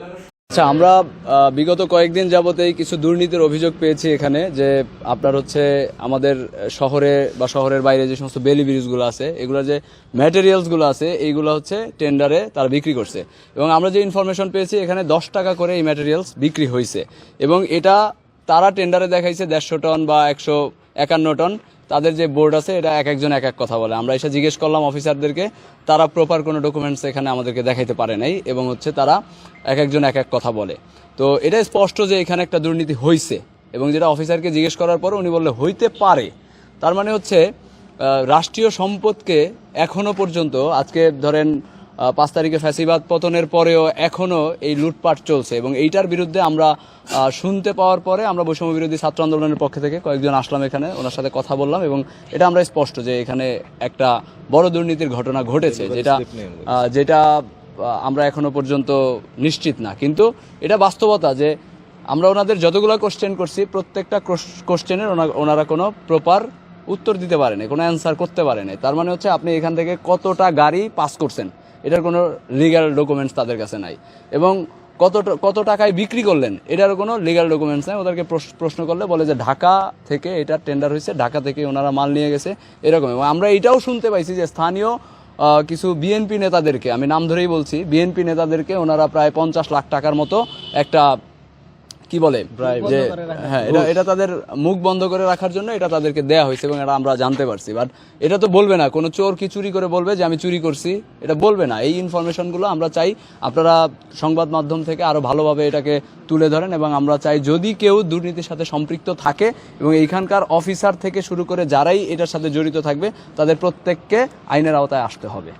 জন্য আচ্ছা আমরা বিগত কয়েকদিন যাবতেই কিছু দুর্নীতির অভিযোগ পেয়েছি এখানে যে আপনার হচ্ছে আমাদের শহরে বা শহরের বাইরে যে সমস্ত বেলি ব্রিজগুলো আছে, এগুলো যে ম্যাটেরিয়ালসগুলো আছে, এইগুলো হচ্ছে টেন্ডারে তারা বিক্রি করছে। এবং আমরা যে ইনফরমেশন পেয়েছি, এখানে দশ টাকা করে এই ম্যাটেরিয়ালস বিক্রি হয়েছে এবং এটা তারা টেন্ডারে দেখাইছে দেড়শো টন বা একশো একান্ন টন। তাদের যে বোর্ড আছে এটা এক একজন এক এক কথা বলে। আমরা এসে জিজ্ঞেস করলাম অফিসারদেরকে তারা প্রপার কোনো ডকুমেন্টস এখানে আমাদেরকে দেখাইতে পারে নাই এবং হচ্ছে তারা এক একজন এক এক কথা বলে। তো এটা স্পষ্ট যে এখানে একটা দুর্নীতি হয়েছে এবং যেটা অফিসারকে জিজ্ঞেস করার পর উনি বললে, হইতে পারে। তার মানে হচ্ছে রাষ্ট্রীয় সম্পদকে এখনও পর্যন্ত, আজকে ধরেন পাঁচ তারিখে ফ্যাসিবাদ পতনের পরেও এখনও এই লুটপাট চলছে এবং এইটার বিরুদ্ধে আমরা শুনতে পাওয়ার পরে আমরা বৈষম্য বিরোধী ছাত্র আন্দোলনের পক্ষ থেকে কয়েকজন আসলাম এখানে ওনার সাথে কথা বললাম এবং এটা আমরা স্পষ্ট যে এখানে একটা বড় দুর্নীতির ঘটনা ঘটেছে যেটা যেটা আমরা এখনও পর্যন্ত নিশ্চিত না। কিন্তু এটা বাস্তবতা যে আমরা ওনাদের যতগুলো কোশ্চেন করছি প্রত্যেকটা কোশ্চেনের ওনারা কোনো প্রপার উত্তর দিতে পারেনি কোনো অ্যান্সার করতে পারেনি। তার মানে হচ্ছে আপনি এখান থেকে কতটা গাড়ি পাস করছেন? এটার কোনো লিগ্যাল ডকুমেন্টস তাদের কাছে নাই। এবং কত কত টাকায় বিক্রি করলেন এটার কোনো লিগাল ডকুমেন্টস নাই। ওদেরকে প্রশ- প্রশ্ন করলে বলে যে, ঢাকা থেকে এটা টেন্ডার হয়েছে, ঢাকা থেকে ওনারা মাল নিয়ে গেছে। এরকম। এবং আমরা এটাও শুনতে পাইছি যে, স্থানীয় কিছু বিএনপি নেতাদেরকে, আমি নাম ধরেই বলছি বিএনপি নেতাদেরকে ওনারা প্রায় পঞ্চাশ লাখ টাকার মতো একটা কি বলে? যে হ্যাঁ এটা এটা তাদের মুখ বন্ধ করে রাখার জন্য এটা তাদেরকে দেয়া হয়েছে এবং এটা আমরা জানতে পারছি। বাট এটা তো বলবে না। কোনো চোর কি চুরি করে বলবে যে আমি চুরি করছি এটা বলবে না। এই ইনফরমেশনগুলো আমরা চাই আপনারা সংবাদ মাধ্যম থেকে আরও ভালোভাবে এটাকে তুলে ধরেন এবং আমরা চাই যদি কেউ দুর্নীতির সাথে সম্পৃক্ত থাকে এবং এইখানকার অফিসার থেকে শুরু করে যারাই এটার সাথে জড়িত থাকবে তাদের প্রত্যেককে আইনের আওতায় আসতে হবে।